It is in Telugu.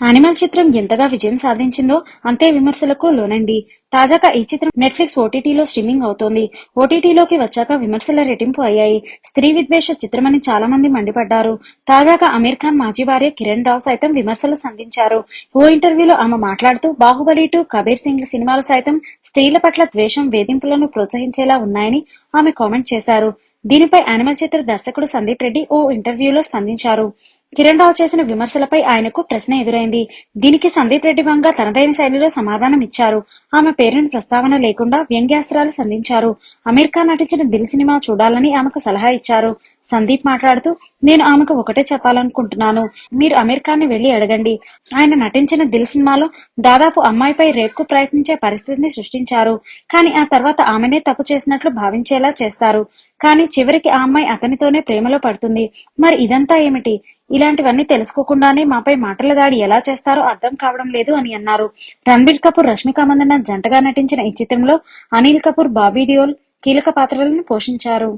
యానిమల్ చిత్రం ఎంతగా విజయం సాధించిందో అంతే విమర్శలకు లోనండి తాజాగా ఈ చిత్రం నెట్ఫ్లిక్స్ ఓటీటీలో స్ట్రీమింగ్ అవుతోంది. ఓటీటీలోకి వచ్చాక విమర్శల రెట్టింపు అయ్యాయి. స్త్రీ విద్వేష చిత్రమని చాలా మంది మండిపడ్డారు. తాజాగా అమీర్ ఖాన్ మాజీ భార్య కిరణ్ రావు సైతం విమర్శలు సంధించారు. ఓ ఇంటర్వ్యూలో ఆమె మాట్లాడుతూ బాహుబలి టు కబీర్ సింగ్ సినిమాలు సైతం స్త్రీల పట్ల ద్వేషం వేధింపులను ప్రోత్సహించేలా ఉన్నాయని ఆమె కామెంట్ చేశారు. దీనిపై యానిమల్ చిత్ర దర్శకుడు సందీప్ రెడ్డి ఓ ఇంటర్వ్యూలో స్పందించారు. కిరణ్ రావు చేసిన విమర్శలపై ఆయనకు ప్రశ్న ఎదురైంది. దీనికి సందీప్ రెడ్డి వంగ తనదైన శైలిలో సమాధానం ఇచ్చారు ఆమె పేరును ప్రస్తావన లేకుండా వ్యంగ్యాస్త్రాలు సంధించారు. అమీర్ ఖాన్ నటించిన దిల్ సినిమా చూడాలని ఆమెకు సలహా ఇచ్చారు. సందీప్ మాట్లాడుతూ నేను ఆమెకు ఒకటే చెప్పాలనుకుంటున్నాను. మీరు అమీర్ ఖాన్ని వెళ్ళి అడగండి. ఆయన నటించిన దిల్ సినిమాలో దాదాపు అమ్మాయిపై రేపుకు ప్రయత్నించే పరిస్థితిని సృష్టించారు. కానీ ఆ తర్వాత ఆమెనే తప్పు చేసినట్లు భావించేలా చేస్తారు. కానీ చివరికి ఆ అమ్మాయి అతనితోనే ప్రేమలో పడుతుంది. మరి ఇదంతా ఏమిటి? ఇలాంటివన్నీ తెలుసుకోకుండానే మాపై మాటల దాడి ఎలా చేస్తారో అర్థం కావడం లేదు అని అన్నారు. రణబీర్ కపూర్ రష్మిక మందన జంటగా నటించిన ఈ చిత్రంలో అనిల్ కపూర్ బాబీ డియోల్ కీలక పాత్రలను పోషించారు.